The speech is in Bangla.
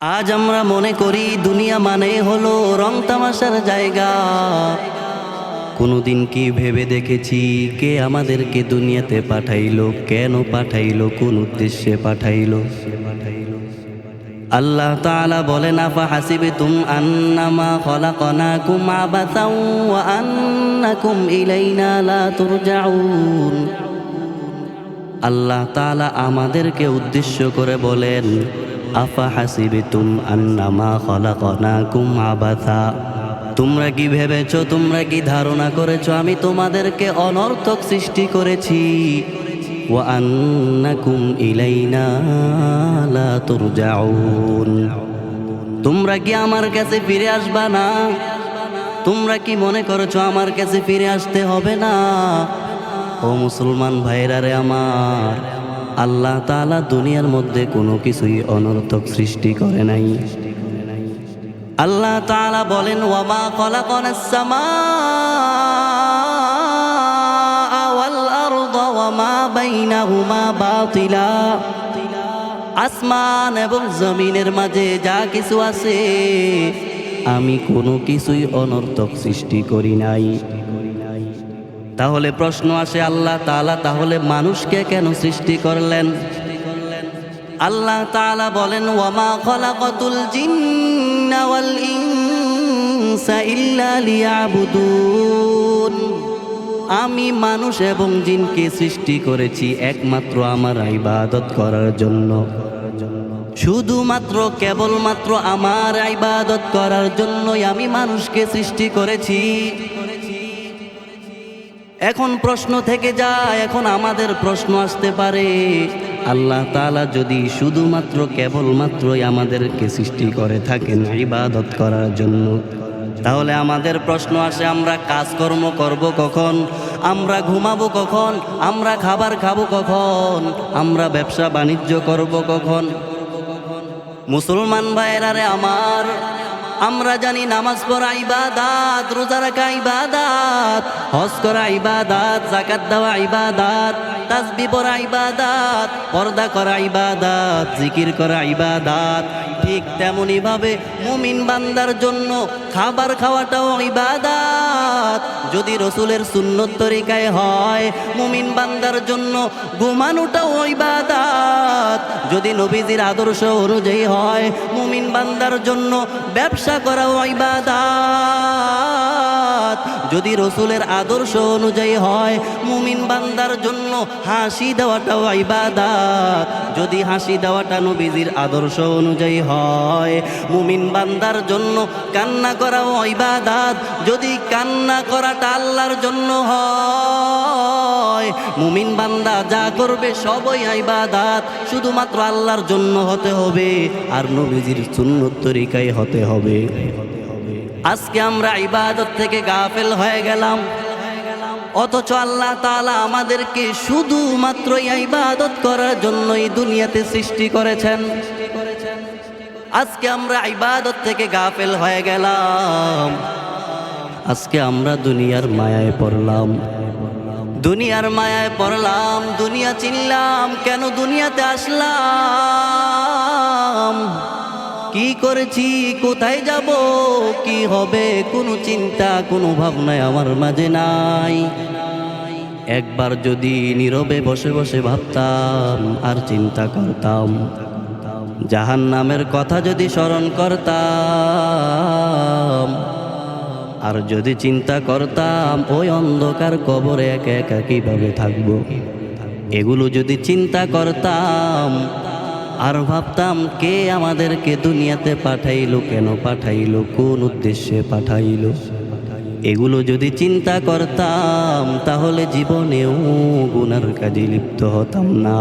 আজ আমরা মনে করি দুনিয়া মানে হলো রং তামাশার জায়গা। কোনোদিন কি ভেবে দেখেছি কে আমাদেরকে দুনিয়াতে পাঠাইলো, কেন পাঠাইলো, কোন উদ্দেশ্যে পাঠাইলো? আল্লাহ তাআলা বলে বলেন, আফা হাসিবতুম আন্নামা খলাকনাকুম আবাসাও ওয়া আন্নাকুম ইলাইনা লা তুরজাউন। আল্লাহ তাআলা আমাদেরকে উদ্দেশ্য করে বলেন আফা হাসিবিতুম আন্নামা খলাকনাকুম আবাসা। তোমরা কি ভেবেছো, তোমরা কি ধারণা করেছ, আমি তোমাদেরকে অনর্থক সৃষ্টি করেছি। ওয়া আন্নাকুম ইলাইনা লা তুরজাউন। তোমরা কি আমার কাছে ফিরে আসবা না? তোমরা কি মনে করেছ, আমার কাছে ফিরে আসতে হবে না? ও মুসলমান ভাইরা রে আমার আল্লাহ তালা দুনিয়ার মধ্যে কোনো কিছুই অনর্থক সৃষ্টি করে নাই। আল্লাহ তাআলা বলেন ওয়ামা বাইনাহুমা বাতিলা। আসমান এবং জমিনের মাঝে যা কিছু আছে, আমি কোনো কিছুই অনর্থক সৃষ্টি করি নাই। তাহলে প্রশ্ন আসে আল্লাহ তাআলা, তাহলে মানুষকে কেন সৃষ্টি করলেন? আল্লাহ তাআলা বলেন, ওয়ামা খলাকাতুল জিন্না ওয়াল ইনসা ইল্লা লিয়াবুদুন। আমি মানুষ এবং জিনকে সৃষ্টি করেছি একমাত্র আমার ইবাদত করার জন্য। শুধুমাত্র, কেবলমাত্র আমার ইবাদত করার জন্যই আমি মানুষকে সৃষ্টি করেছি। এখন প্রশ্ন থেকে যায়, এখন আমাদের প্রশ্ন আসতে পারে। আল্লাহ তালা যদি শুধুমাত্র কেবলমাত্রই আমাদেরকে সৃষ্টি করে থাকেন ইবাদত করার জন্য, তাহলে আমাদের প্রশ্ন আসে, আমরা কাজকর্ম করব কখন? আমরা ঘুমাবো কখন? আমরা খাবার খাব কখন? আমরা ব্যবসা বাণিজ্য করব কখন? মুসলমান ভাইয়েরা রে আমার আমরা জানি নামাজ পড়া ইবাদাত, রোজা রাখা ইবাদাত, হজ করা ইবাদাত জাকাত দেওয়া ইবাদাত, তাসবি পড়া ইবাদাত, পর্দা করা ইবাদাত, জিকির করা ইবাদাত। ঠিক তেমনি ভাবে মুমিন বান্দার জন্য খাবার খাওয়াটাও ইবাদাত। যদি রসুলের সুন্নত তরিকায় হয়, মুমিন বান্দার জন্য ঘুমানোটাও ইবাদাত। যদি নবীজির আদর্শ অনুযায়ী হয় মুমিন বান্দার জন্য ব্যবসা করাও ইবাদাত। যদি রসুলের আদর্শ অনুযায়ী হয়, মুমিন বান্দার জন্য হাসি দেওয়াটাও ইবাদাত যদি হাসি দেওয়াটা নবীজির আদর্শ অনুযায়ী হয়, মুমিন বান্দার জন্য কান্না করাও ইবাদাত যদি কান্না করাটা আল্লাহর জন্য হয়, মুমিন বান্দা যা করবে সবই ইবাদাত শুধুমাত্র আল্লাহর জন্য হতে হবে, আর নবীজির সুন্নত তরিকায় হতে হবে। আজকে আমরা ইবাদত থেকে গাফেল হয়ে গেলাম। অথচ আল্লাহ তাআলা আমাদেরকে শুধুমাত্র ইবাদত করার জন্যই দুনিয়াতে সৃষ্টি করেছেন। আজকে আমরা ইবাদত থেকে গাফেল হয়ে গেলাম। আজকে আমরা দুনিয়ার মায়ায় পড়লাম। দুনিয়ার মায়ায় পড়লাম, দুনিয়া চিনলাম, কেন দুনিয়াতে আসলাম? কি করেছি, কোথায় যাব, কি হবে, কোনো চিন্তা, কোনো ভাবনায় আমার মাঝে নাই। একবার যদি নীরবে বসে বসে ভাবতাম, আর চিন্তা করতাম জাহান নামের কথা যদি স্মরণ করতাম, আর যদি চিন্তা করতাম, ওই অন্ধকার কবরে একা একা কীভাবে থাকব? এগুলো যদি চিন্তা করতাম আর ভাবতাম কে আমাদেরকে দুনিয়াতে পাঠাইলো, কেন পাঠাইলো, কোন উদ্দেশ্যে পাঠাইলো? এগুলো যদি চিন্তা করতাম, তাহলে জীবনেও গুনার কাজে লিপ্ত হতাম না।